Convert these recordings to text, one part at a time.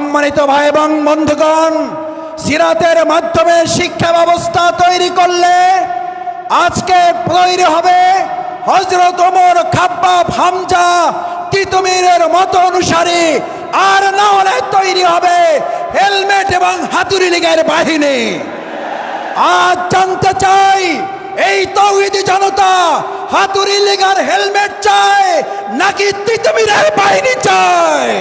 সম্মানিত ভাই এবং বন্ধুগণ, সিরাতের মাধ্যমে শিক্ষা ব্যবস্থা তৈরি করলে আজকে তৈরি হবে হজরত ওমর খাব্বাব হামজা তিতুমিরের মত অনুসারী। আর না হলে তৈরি হবে হেলমেট এবং হাতুড়ি লীগের বাহিনী। আজ জানতে চাই, এই তৌহিদি জনতা হাতুড়ি লীগের হেলমেট চায় নাকি তিতুমিরের বাহিনী চায়?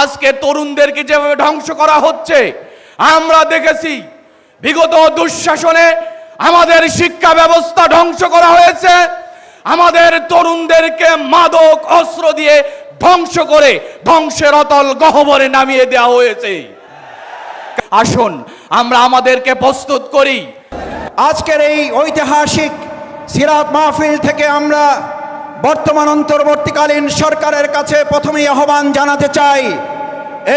আজকে তরুণদেরকে যেভাবে ধ্বংস করা হচ্ছে, আমরা দেখেছি বিগত দুঃশাসনে আমাদের শিক্ষা ব্যবস্থা ধ্বংস করা হয়েছে। আমাদের তরুণদেরকে মাদক, অস্ত্র দিয়ে ধ্বংস করে ধ্বংসের অতল গহবরে নামিয়ে দেওয়া হয়েছে। আসুন, আমরা আমাদেরকে প্রস্তুত করি। আজকের এই ঐতিহাসিক সিরাত মাহফিল থেকে আমরা বর্তমান অন্তর্বর্তীকালীন সরকারের কাছে প্রথমেই আহ্বান জানাতে চাই।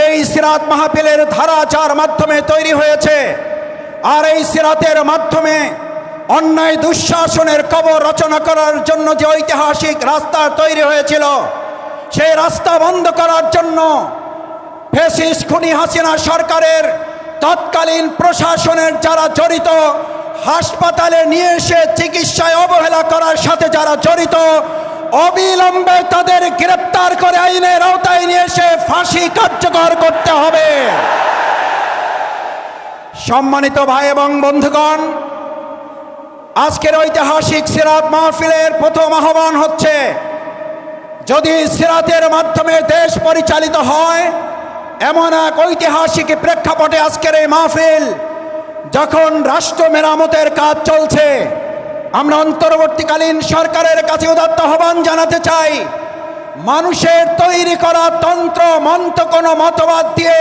এই সিরাত মাহফিলের ধারা যার মাধ্যমে তৈরি হয়েছে। আর এই সিরাতের মাধ্যমে অন্যায় দুঃশাসনের কবর রচনা করার জন্য যে ঐতিহাসিক রাস্তা তৈরি হয়েছিল, সেই রাস্তা বন্ধ করার জন্য ফেসিস খুনি হাসিনা সরকারের তৎকালীন প্রশাসনের যারা জড়িত, হাসপাতালে নিয়ে এসে চিকিৎসায় অবহেলা করার সাথে যারা জড়িত অবিলম্বে তাদের গ্রেপ্তার করে আইনের আওতায় নিয়ে এসে ফাঁসি কার্যকর করতে হবে। সম্মানিত ভাই এবং বন্ধুগণ, আজকের ঐতিহাসিক সিরাত মাহফিলের প্রথম আহ্বান হচ্ছে, যদি সিরাতের মাধ্যমে দেশ পরিচালিত হয়, এমন এক ঐতিহাসিক প্রেক্ষাপটে আজকের এই মাহফিল যখন রাষ্ট্র মেরামতের কাজ চলছে আমরা অন্তর্বর্তীকালীন সরকারের কাছে উদাত্ত আহ্বান জানাতে চাই, মানুষের তৈরি করা তন্ত্র, মন্ত্র কোনো মতবাদ দিয়ে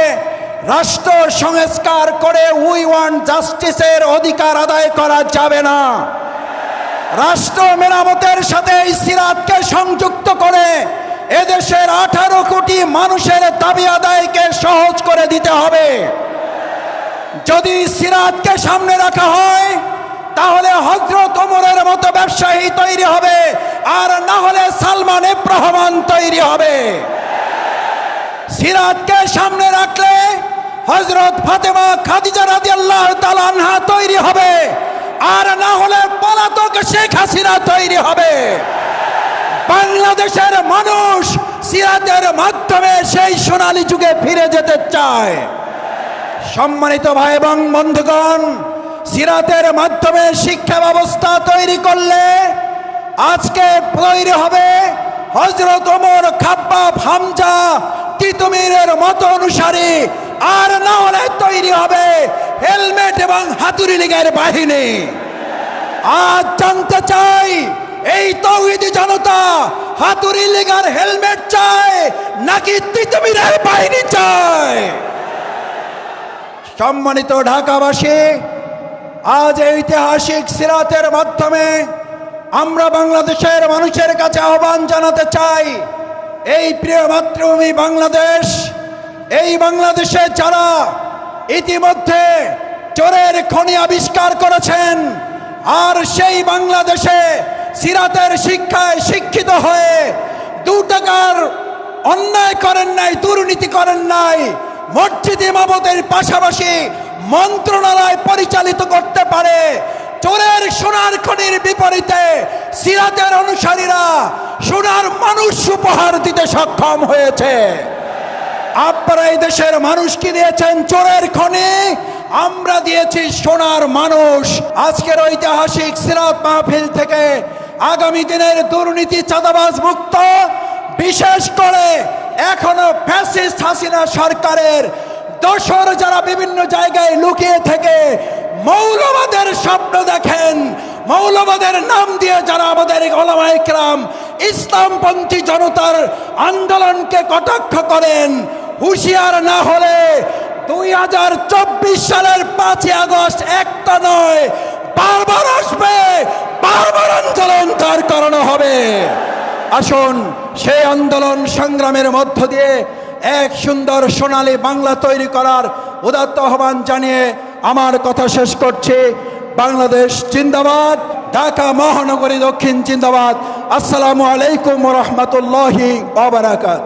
রাষ্ট্র সংস্কার করে উই ওয়ান জাস্টিসের অধিকার আদায় করা যাবে না। রাষ্ট্র মেরামতের সাথে এই সিরাতকে সংযুক্ত করে এদেশের আঠারো কোটি মানুষের দাবি আদায়কে সহজ করে দিতে হবে। যদি সিরাতকে সামনে রাখা হয় তাহলে হজরত ওমরের মতো ব্যবসায়ী তৈরি হবে। আর না হলে সালমান রহমান তৈরি হবে। সিরাতকে সামনে রাখলে হজরত ফাতেমা খাদিজা রাদি আল্লাহ তালানহা তৈরি হবে। আর না হলে পলাতক শেখ হাসিনা তৈরি হবে। বাংলাদেশের মানুষ সিরাতের মাধ্যমে সেই সোনালি যুগে ফিরে যেতে চায়। সম্মানিত ভাই এবং বন্ধুগণ, সিরাতের মাধ্যমে শিক্ষা ব্যবস্থা তৈরি করলে আজকে তৈরি হবে হজরত ওমর খাব্বাব হামজা তিতুমিরের মতো অনুসারী। আর না হলে তৈরি হবে হেলমেট এবং হাতুড়ি লীগের বাহিনী। আজ জানতে চাই, এই তৌহিদি জনতা হাতুড়ি লীগের হেলমেট চায় নাকি তিতুমিরের বাহিনী চায়? সম্মানিত ঢাকাবাসী, আজ ঐতিহাসিক সিরাতের মাধ্যমে আমরা বাংলাদেশের মানুষের কাছে আহ্বান জানাতে চাই, এই প্রিয় মাতৃভূমি বাংলাদেশ, এই বাংলাদেশে যারা ইতিমধ্যে চোরের খনি আবিষ্কার করেছেন, আর সেই বাংলাদেশে সিরাতের শিক্ষায় শিক্ষিত হয়ে দু টাকার অন্যায় করেন নাই, দুর্নীতি করেন নাই, মসজিদ ইমামতের পাশাপাশি মন্ত্রণালয় পরিচালিত করতে পারে চোরের সোনার খনির বিপরীতে সিরাতের অনুসারীরা সোনার মানুষ উপহার দিতে সক্ষম হয়েছে। আপনারা এই দেশের মানুষকে দিয়েছেন? চোরের খনি। আমরা দিয়েছি সোনার মানুষ। আজকের ঐতিহাসিক সিরাত মাহফিল থেকে আগামী দিনের দুর্নীতি চাঁদাবাজ মুক্ত, বিশেষ করে এখনও ফ্যাসিস্ট হাসিনা সরকারের দোসর যারা বিভিন্ন জায়গায় লুকিয়ে থেকে মৌলবাদের স্বপ্ন দেখেন। মৌলবাদের নাম দিয়ে যারা আমাদের ওলামাইকরাম ইসলামপন্থী জনতার আন্দোলনকে কটাক্ষ করেন, হুঁশিয়ার না হলে দুই হাজার চব্বিশ সালের পাঁচই আগস্ট একটা নয়, বারবার আসবে, বারবার আন্দোলন তার কারণ হবে। আসুন, সেই আন্দোলন সংগ্রামের মধ্য দিয়ে এক সুন্দর সোনালী বাংলা তৈরি করার উদাত্ত আহ্বান জানিয়ে আমার কথা শেষ করছে। বাংলাদেশ জিন্দাবাদ ঢাকা মহানগরী দক্ষিণ জিন্দাবাদ। আসসালামু আলাইকুম রহমতুল্লাহি ওবরাকাত